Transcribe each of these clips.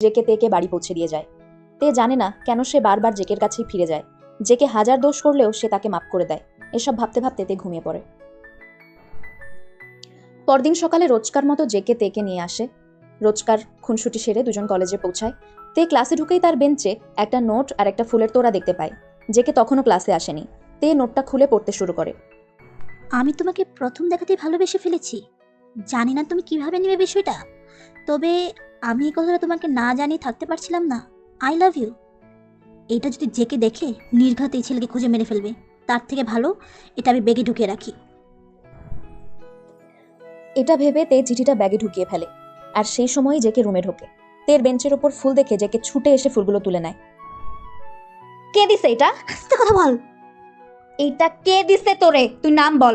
JK তেকে বাড়ি পৌঁছে দিয়ে যায়। তে জানে না কেন সে বারবার জেকের কাছেই ফিরে যায়। জেকে হাজার দোষ করলেও সে তাকে মাফ করে দেয়। এসব ভাবতে ভাবতে তে ঘুমিয়ে পড়ে। পরদিন সকালে রোজকার মতো জেকে তেকে নিয়ে আসে। রোজকার খুনসুটি সেরে দুজন কলেজে পৌঁছায়। তে ক্লাসে ঢুকেই তার বেঞ্চে একটা নোট আর একটা ফুলের তোড়া দেখতে পায়। জেকে তখনও ক্লাসে আসেনি। তে নোটটা খুলে পড়তে শুরু করে। আমি তোমাকে প্রথম দেখাতেই ভালোবেসে ফেলেছি। জানি না তুমি কীভাবে নেবে বিষয়টা। তবে আমি এই কথাটা তোমাকে না জানিয়ে থাকতে পারছিলাম না। আই লাভ ইউ এটা যদি জেকে দেখে নির্ঘাত এই ছেলেকে খুঁজে মেরে ফেলবে তার থেকে ভালো এটা আমি বেগে ঢুকিয়ে রাখি। এটা ভেবে তে চিঠিটা ব্যাগে ঢুকিয়ে ফেলে আর সেই সময়ই জেকে রুমে ঢোকে। তের বেঞ্চের ওপর ফুল দেখে জেকে ছুটে এসে ফুলগুলো তুলে নেয়। কে দিছে এটা? কথা বল। এইটা কে দিছে তোরে? তুই নাম বল।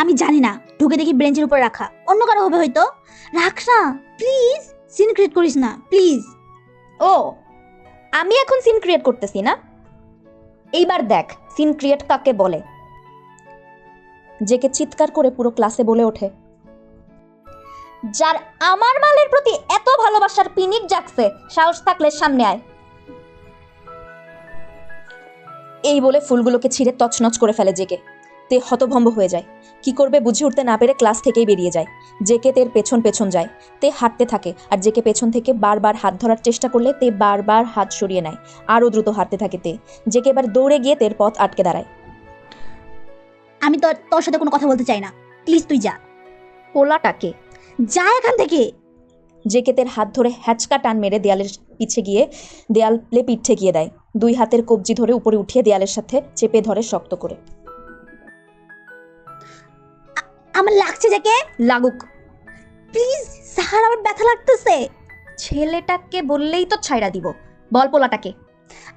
আমি জানি না। ঢুকে দেখি ব্রেঞ্চের উপর রাখা। অন্য কারও হবে হয়তো। রাখ না প্লিজ সিন ক্রিয়েট করিস না প্লিজ ও, আমি এখন সিন ক্রিয়েট করতেছি না? এইবার দেখ সিন ক্রিয়েট কাকে বলে। জেকে চিৎকার করে পুরো ক্লাসে বলে ওঠে। যার আমার মালের প্রতি এত ভালোবাসার পিনিক জাগছে, সাহস থাকলে সামনে আয়। এই বলে ফুলগুলোকে ছিঁড়ে তছনছ করে ফেলে জেকে। তে হতভম্ব হয়ে যায়। কি করবে বুঝে উঠতে না পেরে ক্লাস থেকেই বেরিয়ে যায়। জেকে তের পেছন পেছন যায়। তে হাঁটতে থাকে আর জেকে পেছন থেকে বারবার হাত ধরার চেষ্টা করলে তে বারবার হাত সরিয়ে নেয়। আরও দ্রুত হাঁটতে থাকে তে। জেকে এবার দৌড়ে গিয়ে তের পথ আটকে দাঁড়ায়। আমি তোর তোর সাথে কোনো কথা বলতে চাই না। প্লিজ তুই যা। পোলাটাকে। যা এখান থেকে। জেকে তের হাত ধরে হ্যাচকা টান মেরে দেয়ালের পিছে গিয়ে দেয়াল প্লে পিঠ ঠেকিয়ে দেয়। দুই হাতের কবজি ধরে উপরে উঠিয়ে দেয়ালের সাথে চেপে ধরে শক্ত করে। আমার লাগছে যাকে? লাগুক। প্লিজ সাহার আমার ব্যথা লাগতেছে। ছেলেটাকে বললেই তো ছাইড়া দিব। বল পোলাটাকে।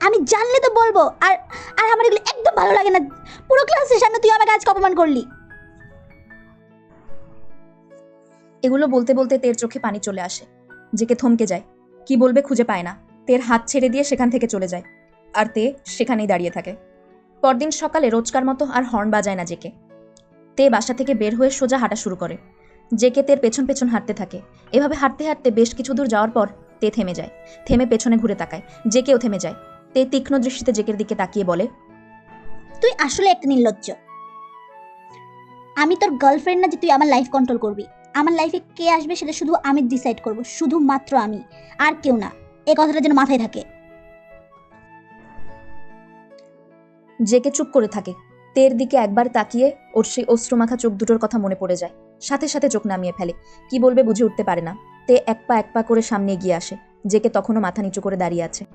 আমি জানলে তো বলব আর আর আমার এগুলো একদম ভালো লাগে না। পুরো ক্লাসের সামনে তুই আমাকে আজকে অপমান করলি। এগুলো বলতে বলতে তের চোখে পানি চলে আসে। জেকে থমকে যায়। কি বলবে খুঁজে পায় না। তের হাত ছেড়ে দিয়ে সেখান থেকে চলে যায়। আর তে সেখানেই দাঁড়িয়ে থাকে। পরদিন সকালে রোজকার মতো আর হর্ন বাজায় না জেকে। তে বাসা থেকে বের হয়ে সোজা হাঁটা শুরু করে। জেকে তের পেছন পেছন হাঁটতে থাকে। এভাবে হাঁটতে হাঁটতে বেশ কিছু দূর যাওয়ার পর তে থেমে যায়। থেমে পেছনে ঘুরে তাকায়। জেকেও থেমে যায়। তে তীক্ষ্ণ দৃষ্টিতে জেকের দিকে তাকিয়ে বলে তুই আসলে একটা নির্লজ্জ। আমি তোর গার্লফ্রেন্ড না যে তুই আমার লাইফ কন্ট্রোল করবি। আমার লাইফে কে আসবে সেটা শুধু আমি ডিসাইড করব। শুধুমাত্র আমি। আর কেউ না। এই কথাটা যেন মাথায় থাকে। জেকে চুপ করে থাকে। তের দিকে একবার তাকিয়ে ওর সেই অশ্রুমাখা চোখ দুটোর কথা মনে পড়ে যায়। সাথে সাথে চোখ নামিয়ে ফেলে। কি বলবে বুঝে উঠতে পারে না। তে এক পা এক পা করে সামনে এগিয়ে আসে জেকে তখনও মাথা নিচু করে দাঁড়িয়ে আছে।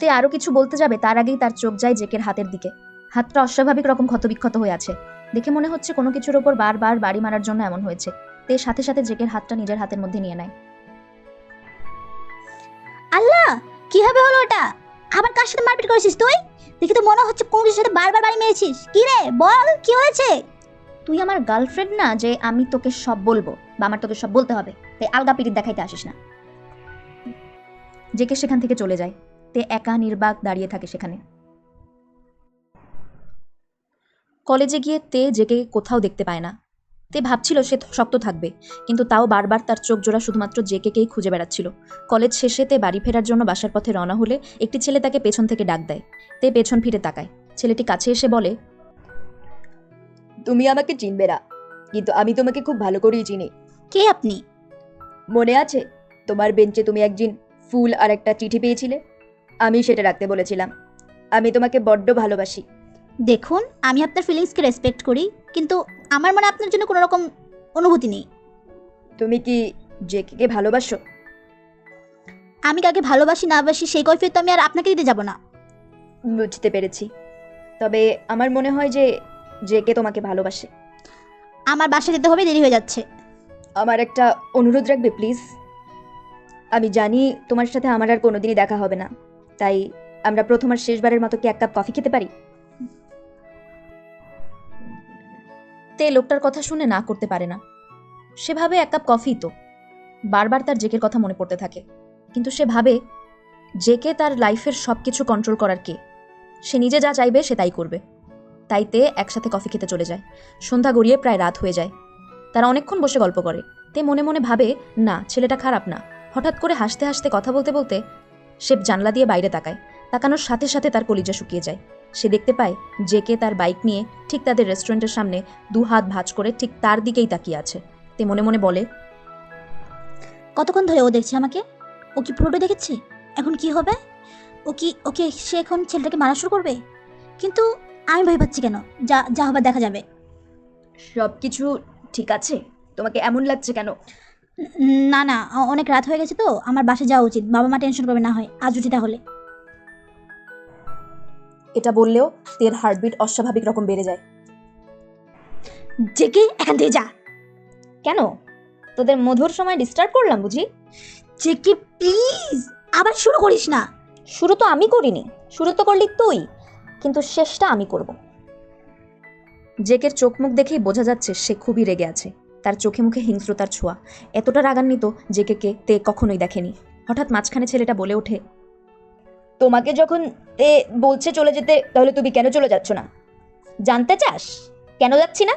তে আরও কিছু বলতে যাবে, তার আগেই তার চোখ যায় জেকের হাতের দিকে। হাতটা অস্বাভাবিক রকম ক্ষতবিক্ষত হয়ে আছে। দেখে মনে হচ্ছে কোনো কিছুর ওপর বারবার বাড়ি মারার জন্য এমন হয়েছে। তে সাথে সাথে জেকের হাতটা নিজের হাতের মধ্যে নিয়ে নেয়। আল্লাহ! কীভাবে হলো ওটা? আবার কার সাথে মারপিট করেছিস তুই? দেখি তো মনে হচ্ছে কোন কিছুর সাথে বারবার বাড়ি মেরেছিস। কি রে, বল, কি হয়েছে? তুই আমার গার্লফ্রেন্ড না যে আমি তোকে সব বলব বা আমার তোকে সব বলতে হবে। তাই আলগা পিরিত দেখাইতে আসিস না। জেকে সেখান থেকে চলে যায়, তে একা নির্বাক দাঁড়িয়ে থাকে সেখানে। কলেজে গিয়ে তে জেকে কোথাও দেখতে পায় না। তে ভাবছিল সে শক্ত থাকবে কিন্তু তাও বারবার তার চোখ জোড়া শুধুমাত্র জেকেকেই খুঁজে বেড়াচ্ছিল। কলেজ শেষে তে বাড়ি ফেরার জন্য বাসার পথে রওনা হলে একটি ছেলে তাকে পেছন থেকে ডাক দেয়। তে পেছন ফিরে তাকায়। ছেলেটি কাছে এসে বলে তুমি আমাকে চিনবে না কিন্তু আমি তোমাকে খুব ভালো করেই চিনি। কে আপনি? মনে আছে তোমার বেঞ্চে তুমি একদিন ফুল আর একটা চিঠি পেয়েছিলে? আমি সেটা রাখতে বলেছিলাম। আমি তোমাকে বড্ড ভালোবাসি। দেখুন আমি আপনার ফিলিংসকে রেসপেক্ট করি কিন্তু আমার মনে আপনার জন্য কোনো রকম অনুভূতি নেই। তুমি কি জেকে ভালোবাসো? আমি কাকে ভালোবাসি না বাসি সেই কৈফিয়ত তো আমি আর আপনাকে দিতে যাব না। বুঝতে পেরেছি। তবে আমার মনে হয় যে জেকে তোমাকে ভালোবাসে। আমার বাসা যেতে হবে দেরি হয়ে যাচ্ছে। আমার একটা অনুরোধ রাখবে প্লিজ। আমি জানি তোমার সাথে আমার আর কোনোদিনই দেখা হবে না। তাই আমরা প্রথম আর শেষবারের মতো কি এক কাপ কফি খেতে পারি? তে লোকটার কথা শুনে না করতে পারে না। সে ভাবে এক কাপ কফি তো। বারবার তার জেকের কথা মনে পড়তে থাকে। কিন্তু সে ভাবে, জেকে তার লাইফের সব কিছু কন্ট্রোল করার কে? সে নিজে যা চাইবে সে তাই করবে। তাই তে একসাথে কফি খেতে চলে যায়। সন্ধ্যা গড়িয়ে প্রায় রাত হয়ে যায়। তারা অনেকক্ষণ বসে গল্প করে। তে মনে মনে ভাবে, না, ছেলেটা খারাপ না। হঠাৎ করে হাসতে হাসতে কথা বলতে বলতে, সে জানলা দিয়ে বাইরে তাকায়। তাকানোর সাথে সাথে তার কলিজা শুকিয়ে যায়। সে দেখতে পায় জেকে তার বাইক নিয়ে ঠিক তাদের রেস্টুরেন্টের সামনে দু হাত ভাঁজ করে ঠিক তার দিকেই তাকিয়ে আছে। তে মনে মনে বলে কতক্ষণ ধরে ও দেখছে আমাকে? ও কি পুরোটা দেখেছে? এখন কি হবে? ও কি ওকে সে এখন ছেলেটাকে মারা শুরু করবে? কিন্তু আমি ভয় পাচ্ছি কেন? যা যা হবে দেখা যাবে। সব কিছু ঠিক আছে? তোমাকে এমন লাগছে কেন? না না অনেক রাত হয়ে গেছে তো। আমার বাসে যাওয়া উচিত। বাবা মা টেনশন করবে না হয়। আজ উঠি তাহলে। এটা বললেও তের হার্টবিট অস্বাভাবিক রকম বেড়ে যায়। জেকে এখান থেকে যা। কেন? তোদের মধুর সময় ডিস্টার্ব করলাম বুঝি? জেকে প্লিজ আবার শুরু করিস না। শুরু তো আমি করিনি। শুরু তো করলি তুই। কিন্তু শেষটা আমি করব। জেকের চোখ মুখ দেখেই বোঝা যাচ্ছে সে খুবই রেগে আছে। তার চোখে মুখে হিংস্রতার ছোঁয়া। এতটা রাগান্বিত জেকেকে তে কখনোই দেখেনি। হঠাৎ মাঝখানে ছেলেটা বলে ওঠে তোমাকে যখন এ বলছে চলে যেতে, তাহলে তুমি কেন চলে যাচ্ছ না? জানতে চাস? কেন যাচ্ছি না?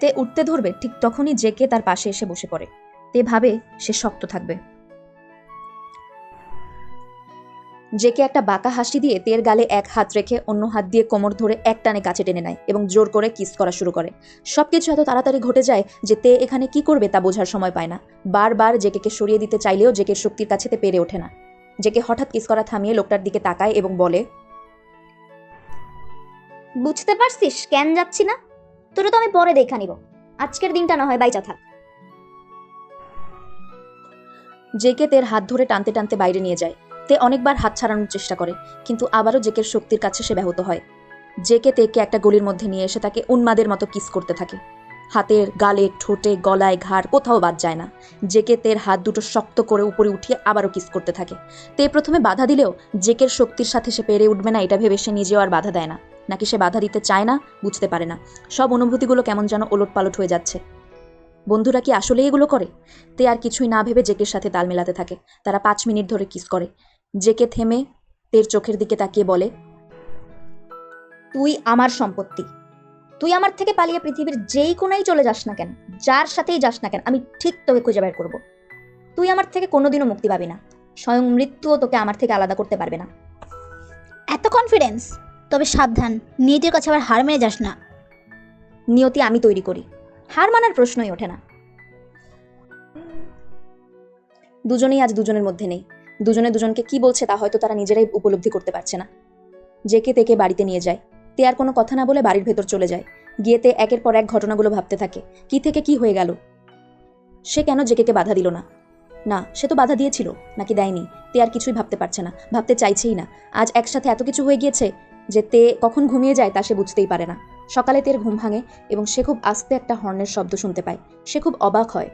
তে উঠতে ধরবে, ঠিক তখনই জেকে তার পাশে এসে বসে পড়ে। তে ভাবে সে শক্ত থাকবে। জেকে একটা বাঁকা হাসি দিয়ে তের গালে এক হাত রেখে অন্য হাত দিয়ে কোমর ধরে এক টানে কাছে টেনে নেয় এবং জোর করে কিস করা শুরু করে। সবকিছু এত তাড়াতাড়ি ঘটে যায় যে তে এখানে কি করবে তা বোঝার সময় পায় না। বারবার জেকেকে সরিয়ে দিতে চাইলেও জেকের শক্তির কাছে তে পেরে ওঠে না। জেকে হঠাৎ কিস করা থামিয়ে লোকটার দিকে তাকায় এবং বলে বুঝতে পারছিস কেন যাচ্ছি না? তোরা তো আমি পরে দেখা নিব। আজকের দিনটা না হয় বাইচা থাক। জেকে তের হাত ধরে টানতে টানতে বাইরে নিয়ে যায়। তে অনেকবার হাত ছাড়ানোর চেষ্টা করে, কিন্তু আবারও জেকের শক্তির কাছে সে ব্যাহত হয়। জেকে তেকে একটা গলির মধ্যে নিয়ে এসে তাকে উন্মাদের মতো কিস করতে থাকে। হাতের, গালে, ঠোঁটে, গলায় ঘাড় কোথাও বাদ যায় না। জেকে তের হাত দুটো শক্ত করে উপরে উঠিয়ে আবারও কিস করতে থাকে। তে প্রথমে বাধা দিলেও জেকের শক্তির সাথে সে পেরে উঠবে না, এটা ভেবে সে নিজেও আর বাধা দেয় না। নাকি সে বাধা দিতে চায় না, বুঝতে পারে না। সব অনুভূতিগুলো কেমন যেন ওলট পালট হয়ে যাচ্ছে। বন্ধুরা কি আসলে এগুলো করে? তে আর কিছুই না ভেবে জেকের সাথে তাল মেলাতে থাকে। তারা পাঁচ মিনিট ধরে কিস করে। জেকে থেমে তের চোখের দিকে তাকিয়ে বলে, তুই আমার সম্পত্তি। তুই আমার থেকে পালিয়ে পৃথিবীর যেই কোনায় চলে যাস না কেন, যার সাথেই যাস না কেন, আমি ঠিক তোকে খুঁজে বের করব। তুই আমার থেকে কোনোদিনও মুক্তি পাবি না। স্বয়ং মৃত্যুও তোকে আমার থেকে আলাদা করতে পারবে না। এত কনফিডেন্স তবে সাবধান, নিজের কাছে আবার হার মেনে যাস না। নিয়তি আমি তৈরি করি। হার মানার প্রশ্নই ওঠে না। দুজনেই আজ দুজনের মধ্যে নেই। দুজনে দুজনকে কি বলছে তা হয়তো তারা নিজেরাই উপলব্ধি করতে পারছে না। জেকে তেকে বাড়িতে নিয়ে যায়। তে আর কোনো কথা না বলে বাড়ির ভেতর চলে যায়। গিয়ে তে একের পর এক ঘটনাগুলো ভাবতে থাকে। কি থেকে কি হয়ে গেল? সে কেন জেকেকে বাধা দিল না? না, সে তো বাধা দিয়েছিল, নাকি দেয়নি? তে আর কিছুই ভাবতে পারছে না, ভাবতে চাইছেই না। আজ একসাথে এত কিছু হয়ে গিয়েছে যে তে কখন ঘুমিয়ে যায় তা সে বুঝতেই পারে না। সকালে তের ঘুম ভাঙে এবং সে খুব আস্তে একটা হর্নের শব্দ শুনতে পায়। সে খুব অবাক হয়।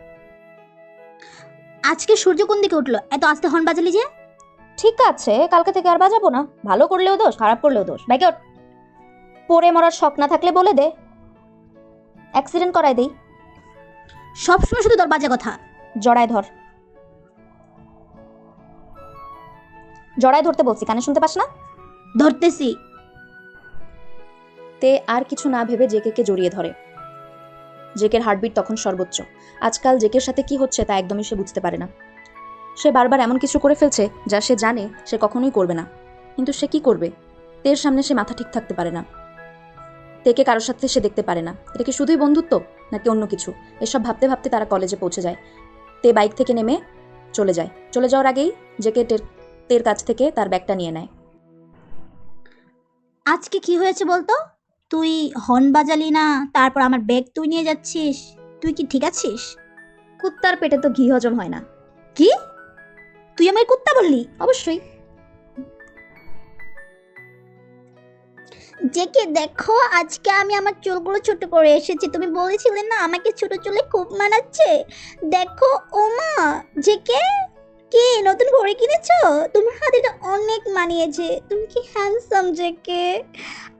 আজকে সূর্য কোন দিকে উঠল? এত আস্তে হর্ন বাজালি যে? ঠিক আছে কালকে থেকে আর বাজাবো না। ভালো করলেও দোষ খারাপ করলেও দোষ। বাইকে ওঠ। পড়ে মরার শখ না থাকলে বলে দে। অ্যাক্সিডেন্ট করাই দেই। সবসময় শুধু তোর বাজে কথা। জড়ায় ধর। জড়ায় ধরতে বলছি কানে শুনতে পাস না? ধরতেছি। তে আর কিছু না ভেবে জেকেকে জড়িয়ে ধরে। জেকের হার্টবিট তখন সর্বোচ্চ। আজকাল জেকের সাথে কি হচ্ছে তা একদমই সে বুঝতে পারে না। সে বারবার এমন কিছু করে ফেলছে যা সে জানে সে কখনোই করবে না। কিন্তু সে কি করবে? তের সামনে সে মাথা ঠিক থাকতে পারে না। তেকে কারোর সাথে সে দেখতে পারে না। এটা কি শুধুই বন্ধুত্ব, নাকি অন্য কিছু? এসব ভাবতে ভাবতে তারা কলেজে পৌঁছে যায়। তে বাইক থেকে নেমে চলে যায়। চলে যাওয়ার আগেই জেকে তের কাছ থেকে তার ব্যাগটা নিয়ে নেয়। আজকে কি হয়েছে বলতো? তুই হর্ন বাজালি না তারপর আমার ব্যাগ তুই নিয়ে যাচ্ছিস তুই কি ঠিক আছিস? কুত্তার পেটে তো ঘি হজম হয় না। কি? তুই আমায় কুত্তা বললি? অবশ্যই। জেকে দেখো আজকে আমি আমার চুলগুলো ছোট করে এসেছি। তুমি বলেছিলে না আমাকে ছোট চুলে খুব মানাচ্ছে। দেখো ওমা জেকে। কি নতুন ঘড়ি কিনেছো? তোমার হাতে এটা অনেক মানিয়েছে। তুমি কি হ্যান্ডসাম জেকে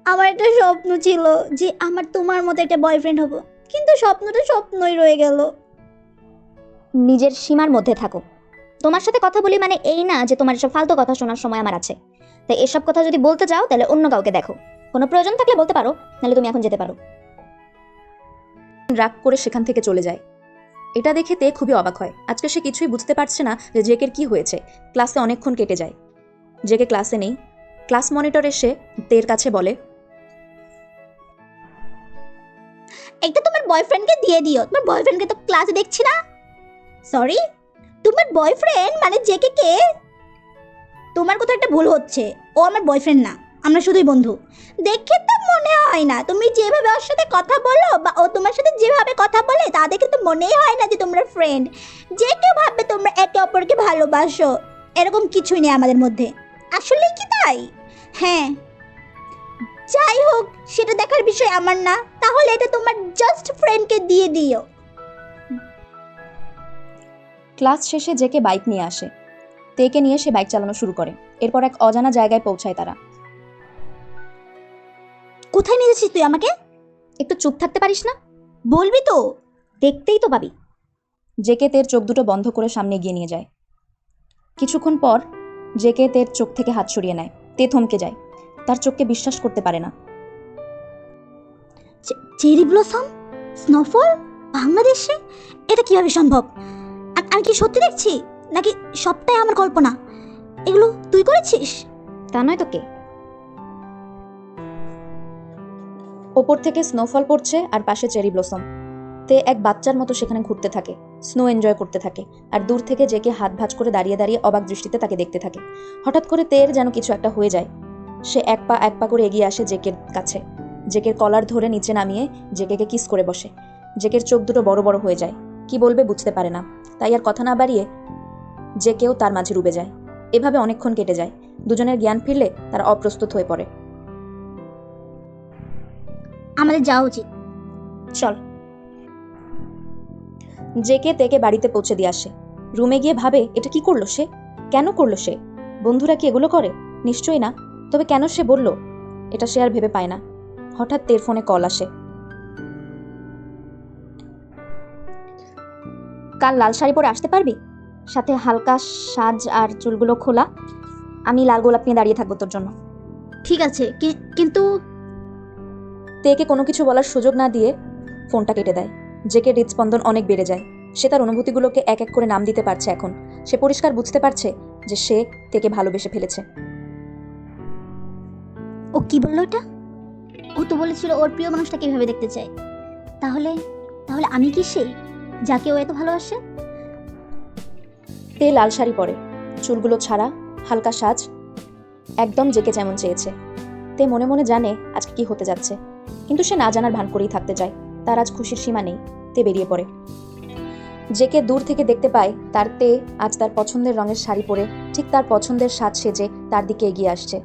আমার একটা স্বপ্ন ছিল যে আমার তোমার মতো একটা বয়ফ্রেন্ড হব। কিন্তু স্বপ্নটা স্বপ্নই রয়ে গেল। নিজের সীমার মধ্যে থাকো। তোমার সাথে কথা বলি মানে এই না যে তোমার এসব ফালতু কথা শোনার সময় আমার আছে। তাই এসব কথা যদি বলতে চাও তাহলে অন্য কাউকে দেখো। কোনো প্রয়োজন থাকলে বলতে পারো, নাহলে তুমি এখন যেতে পারো। রাগ করে সেখান থেকে চলে যায়। এটা দেখে তে খুবই অবাক হয়। আজকে সে কিছুই বুঝতে পারছে না যে জেকের কি হয়েছে। ক্লাসে অনেকক্ষণ কেটে যায়। জেকে ক্লাসে নেই। ক্লাস মনিটর এসে তের কাছে বলে একটা তোমার বয়ফ্রেন্ডকে দিয়ে দিও। তোমার বয়ফ্রেন্ডকে তো ক্লাসে দেখছি না। সরি তোমার বয়ফ্রেন্ড মানে জেকে কে? তোমার কোথাও একটা ভুল হচ্ছে। ও আমার বয়ফ্রেন্ড না। আমরা শুধুই বন্ধু। দেখে তো মনে হয় না, তুমি যেভাবে ওর সাথে কথা বলো বা ও তোমার সাথে যেভাবে কথা বলে তা দেখে তো মনেই হয় না যে তোমরা ফ্রেন্ড যে কেউ ভাববে তোমরা একে অপরকে ভালোবাসো, এরকম কিছুই নেই আমাদের মধ্যে। আসলেই কি তাই? হ্যাঁ। যাই হোক, সেটা দেখার বিষয় আমার না। তাহলে এটা তোমার জাস্ট ফ্রেন্ডকে দিয়ে দিও। ক্লাস শেষে জেকে বাইক নিয়ে আসে। তেকে নিয়ে সে বাইক চালানো শুরু করে। এরপর এক অজানা জায়গায় পৌঁছায় তারা। কোথায় নিয়ে যাচ্ছিস তুই আমাকে? একটু চুপ থাকতে পারিস না? বলবি তো। দেখতেই তো পাবি। জেকে তের চোখ দুটো বন্ধ করে সামনে এগিয়ে নিয়ে যায়। কিছুক্ষণ পর জেকে তের চোখ থেকে হাত সরিয়ে নেয়। তে থমকে যায়। তার চোখকে বিশ্বাস করতে পারে না। Cherry blossom? স্নোফল? বাংলাদেশে? এটা কীভাবে সম্ভব? আমি কি সত্যি দেখছি? নাকি সবটাই আমার কল্পনা? এগুলো তুই করেছিস? তা নয় তো কে? ওপর থেকে স্নোফল পড়ছে আর পাশে চেরি ব্লসম তে এক বাচ্চার মতো সেখানে ঘুরতে থাকে স্নো এনজয় করতে থাকে আর দূর থেকে জেকে হাত ভাঁজ করে দাঁড়িয়ে দাঁড়িয়ে অবাক দৃষ্টিতে তাকে দেখতে থাকে। হঠাৎ করে তের যেন কিছু একটা হয়ে যায়। সে এক পা এক পা করে এগিয়ে আসে জেকের কাছে। জেকের কলার ধরে নিচে নামিয়ে জেকেকে কিস করে বসে। জেকের চোখ দুটো বড় বড় হয়ে যায়। কি বলবে বুঝতে পারে না। তাই আর কথা না বাড়িয়ে জেকেও তার মাঝে ডুবে যায়। এভাবে অনেকক্ষণ কেটে যায়। দুজনের জ্ঞান ফিরলে তারা অপ্রস্তুত হয়ে পড়ে। আমাদের যাওয়া উচিত। চল। জেকে তেকে বাড়িতে পৌঁছে দিয়ে আসে। রুমে গিয়ে ভাবে এটা কি করল সে? কেন করল সে? বন্ধুরা কি এগুলো করে? নিশ্চয়ই না। তবে কেন সে বলল? এটা সে আর ভেবে পায় না। হঠাৎ তের ফোনে কল আসে। কাল লাল শাড়ি পরে আসতে পারবি? সাথে হালকা সাজ আর চুলগুলো খোলা। আমি লাল গোলাপ নিয়ে দাঁড়িয়ে থাকব তোর জন্য। ঠিক আছে কিন্তু তেকে কোনো কিছু বলার সুযোগ না দিয়ে ফোনটা কেটে দেয়। জেকে হৃদস্পন্দন অনেক বেড়ে যায়। সে তার অনুভূতিগুলোকে এক এক করে নাম দিতে পারছে এখন। সে পরিষ্কার বুঝতে পারছে যে সে তেকে ভালোবেসে ফেলেছে। ও কি বলল এটা? ও তো বলেছিল ওর প্রিয় মানুষটা কীভাবে দেখতে চায়। তাহলে তাহলে আমি কি সেই যাকে ও এত ভালোবাসে? তে লাল শাড়ি পরে চুলগুলো ছাড়া হালকা সাজ একদম জেকে যেমন চেয়েছে। তে মনে মনে জানে আজকে কি হতে যাচ্ছে। কিন্তু সে না জানার ভান করেই থাকতে চায়। তার আজ খুশির সীমা নেই, তে বেরিয়ে পড়ে। জেকে দূর থেকে দেখতে পায়, তার তে আজ তার পছন্দের রঙের শাড়ি পরে, ঠিক তার পছন্দের সাজ সেজে তার দিকে এগিয়ে আসছে।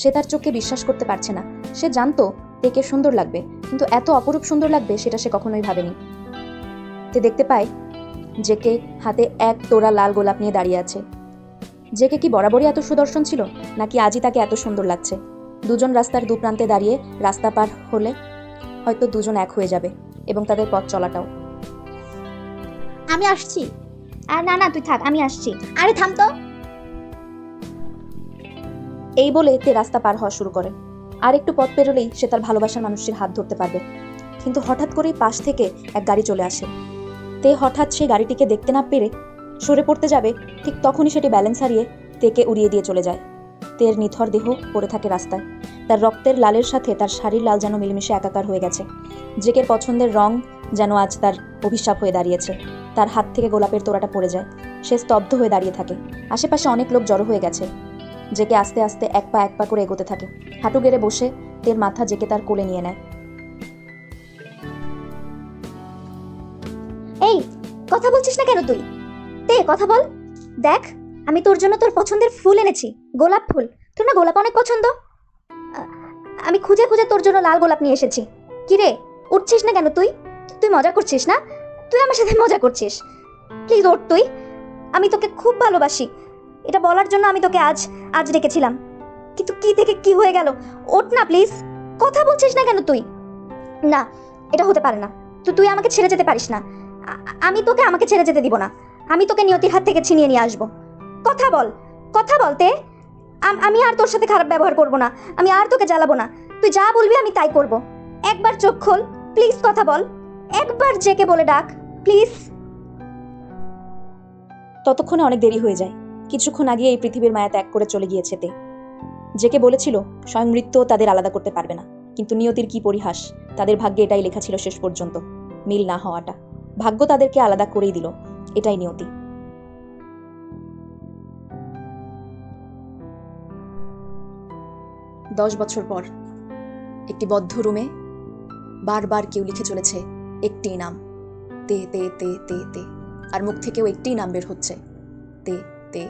সে তার চোখকে বিশ্বাস করতে পারছে না। সে জানতো তেকে সুন্দর লাগবে, কিন্তু এত অপরূপ সুন্দর লাগবে সেটা সে কখনোই ভাবেনি। তে দেখতে পায় জেকে হাতে এক তোড়া লাল গোলাপ নিয়ে দাঁড়িয়ে আছে। জেকে কি বরাবরই এত সুদর্শন ছিল, নাকি আজই তাকে এত সুন্দর লাগছে? দুজন রাস্তার দু প্রান্তে দাঁড়িয়ে রাস্তা পার হলে হয়তো দুজন এক হয়ে যাবে এবং তাদের পথ চলাটাও। আমি আসছি। আর না না তুই থাক আমি আসছি। আরে থাম তো। এই বলে তে রাস্তা পার হওয়া শুরু করে। আর একটু পথ পেরোলেই সে তার ভালোবাসার মানুষটির হাত ধরতে পারবে। কিন্তু হঠাৎ করেই পাশ থেকে এক গাড়ি চলে আসে। তে হঠাৎ সেই গাড়িটিকে দেখতে না পেরে সরে পড়তে যাবে ঠিক তখনই সেটি ব্যালেন্স হারিয়ে তেকে উড়িয়ে দিয়ে চলে যায়। তের নিথর দেহ পড়ে থাকে রাস্তায়। তার রক্তের লালের সাথে তার শাড়ির লাল যেন মিলেমিশে একাকার হয়ে গেছে। জেকের পছন্দের রং যেন আজ তার অভিশাপ হয়ে দাঁড়িয়েছে। তার হাত থেকে গোলাপের তোড়াটা পড়ে যায়। সে স্তব্ধ হয়ে দাঁড়িয়ে থাকে। আশেপাশে অনেক লোক জড়ো হয়ে গেছে। জেকে আস্তে আস্তে এক পা এক পা করে এগোতে থাকে। হাঁটু গেড়ে বসে তের মাথা জেকে তার কোলে নিয়ে নেয়। এই, কথা বলছিস না কেন তুই? তে, কথা বল। দেখ। আমি তোর জন্য তোর পছন্দের ফুল এনেছি, গোলাপ ফুল। তোর না গোলাপ অনেক পছন্দ? আমি খুঁজে খুঁজে তোর জন্য লাল গোলাপ নিয়ে এসেছি। কি রে উঠছিস না কেন তুই? তুই মজা করছিস না? তুই আমার সাথে মজা করছিস। প্লিজ ওঠ তুই। আমি তোকে খুব ভালোবাসি। এটা বলার জন্য আমি তোকে আজ আজ রেখেছিলাম কিন্তু কি থেকে কি হয়ে গেল? ওঠ না প্লিজ। কথা বলছিস না কেন তুই? না, এটা হতে পারে না। তো তুই আমাকে ছেড়ে যেতে পারিস না। আমি তোকে আমাকে ছেড়ে যেতে দিব না। আমি তোকে নিয়তির হাত থেকে ছিনিয়ে নিয়ে আসব। কথা বল, কথা বলতে আমি আর তোর সাথে খারাপ ব্যবহার করব না, আমি আর তোকে জ্বালাবো না, তুই যা বলবি আমি তাই করব। একবার চোখ খোল প্লিজ কথা বল, একবার জেকে বলে ডাক প্লিজ ততক্ষণে অনেক দেরি হয়ে যায়, কিছুক্ষণ আগে এই পৃথিবীর মায়া ত্যাগ করে চলে গিয়েছে তে। জেকে বলেছিল, স্বয়ং মৃত্যুও তাদের আলাদা করতে পারবে না, কিন্তু নিয়তির কি পরিহাস, তাদের ভাগ্যে এটাই লেখা ছিল শেষ পর্যন্ত, মিল না হওয়াটা। ভাগ্য তাদেরকে আলাদা করেই দিল, এটাই নিয়তি। দশ বছর পর। একটি বদ্ধ রুমে বারবার কেউ লিখে চলেছে একটি নাম। তে তে তে তে তে। আর মুখ থেকেও একটি নাম বের হচ্ছে। তে তে